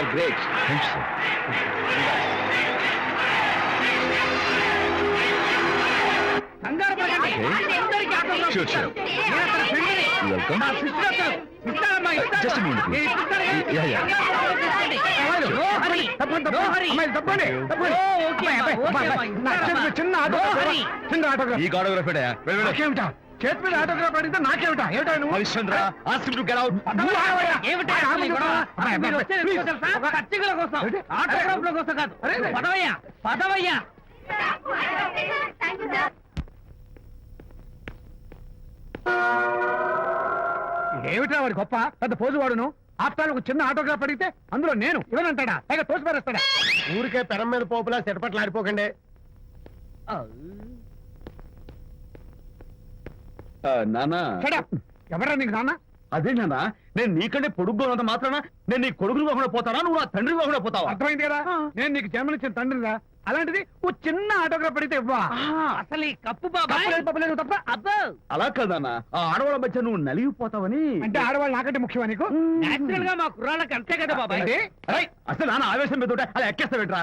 Are great thanks sir కంగారు పడండి. Okay. అందరికీ ఆటోగ్రాఫ్ Sure, ఇస్తాను. sure. నేను అతని ఫ్రెండ్ని. Welcome. నా sister అతను. ఇస్తానమ్మా, ఇస్తాను. Just a minute, please. నేను ఇస్తాను కదా. Yeah, yeah. కంగారు పడకండి. అమ్మాయిలు, No hurry. తప్పండి, No తప్పండి. hurry. అమ్మాయిలు, తప్పండి, తప్పండి. ఓ, ఓకే అమ్మాయి, అమ్మా, అమ్మాయి, ఓకే అమ్మాయి, అమ్మా, నా ఇస్తానమ్మా. చేతిలో చిన్న No ఆటోగ్రాఫ్ hurry. చిన్న ఆటోగ్రాఫ్ ఈ నాకేమిటా చేతి మీద ఆటోగ్రాఫ్ అడిగితే నాకేమిటా? ఏమిటా నువ్వు? Harishchandra ask to get out. ఏమిటి కోసం? ఆటోగ్రాఫ్ల కోసం కాదు. పదవయ్యా. పదవయ్యా. వాడి గొప్ప? పెద్ద పోజు వాడును. ఆప్తాలు ఒక చిన్న ఆటోగ్రాఫ్ అడిగితే అందులో నేను ఇవ్వనంటాడా? పైగా తోసి పారేస్తాడా ఊరికే పెరం మీద పోపులా చెట్పట్లు ఆడిపోకండి నానా. ఎవరా నీకు నాన్న? అదే నాన్న నేను నీకంటే పొడుగ్గా ఉన్నంత మాత్రాన నేను నీ కొడుకుని కాకుండా పోతానా? నువ్వు నా తండ్రి కాకుండా పోతావా? అర్థమైంది కదా? నేను నీకు జన్మనిచ్చిన తండ్రిరా అలాంటిది ఓ చిన్న ఆటోగ్రాఫ్ అడిగితే ఇవ్వా. అసలు ఈ కప్పు తప్ప అబ్బో. అలా కాదన్నా ఆ ఆడవాళ్ళ మధ్య నువ్వు నలిగిపోతావని. అంటే ఆడవాళ్ళు నాకంటే ముఖ్యమా నీకు? నేచురల్గా మా కుర్రాళ్ళకి అంతే కదా బాబాయ్. అసలు నాన్న ఆవేశం ఉంటే అలా ఎక్కేస్తావేంట్రా?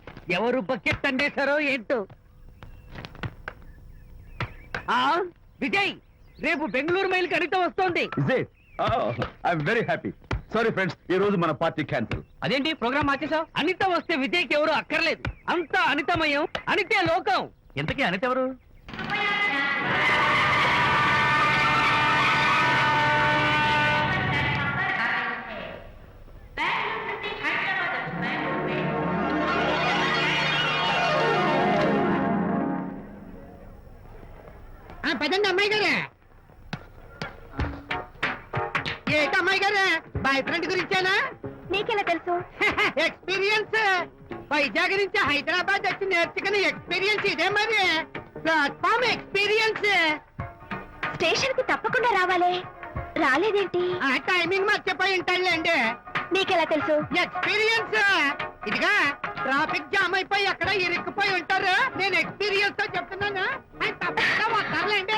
ఎవరు బకెట్ అండేశారో ఏంటో? ఆ విజయ్ రేపు బెంగళూరు మైల్ కనిత వస్తోంది. I'm very happy sorry friends ఈ రోజు మన పార్టీ క్యాన్సిల్. అదేంటి ప్రోగ్రామ్ మార్చేసావు అనిత వస్తే విజయ్కి ఎవరు అక్కర్లేదు. అంతా అనితమయం అనితే లోకం. ఇంతకీ అనిత ఎవరు పదండి అమ్మాయి గారే. ఏంటి అమ్మాయి గారే? బాయ్ ఫ్రెండ్ గురించేనా? నీకెలా తెలుసు? ఎక్స్పీరియన్స్. వైజాగ్ నుంచి హైదరాబాద్ వచ్చి నేర్చుకున్న ఎక్స్పీరియన్స్ ఇదే మరి. Platform experience. స్టేషన్కి తప్పకుండా రావాలే. రాలేదేంటి? ఆ టైమింగ్ మర్చిపోయి ఉంటాడులేండి నీకెలా తెలుసు? ఎక్స్పీరియన్స్. ఇదిగా ట్రాఫిక్ జామ్ అయిపోయి ఎక్కడ ఇరుక్కుపోయి ఉంటారు. నేను ఎక్స్పీరియన్స్తో చెప్తున్నాను ఆయన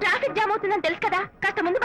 ట్రాఫిక్ జామ్ అవుతుందని తెలుసు కదా. కాస్త ముందు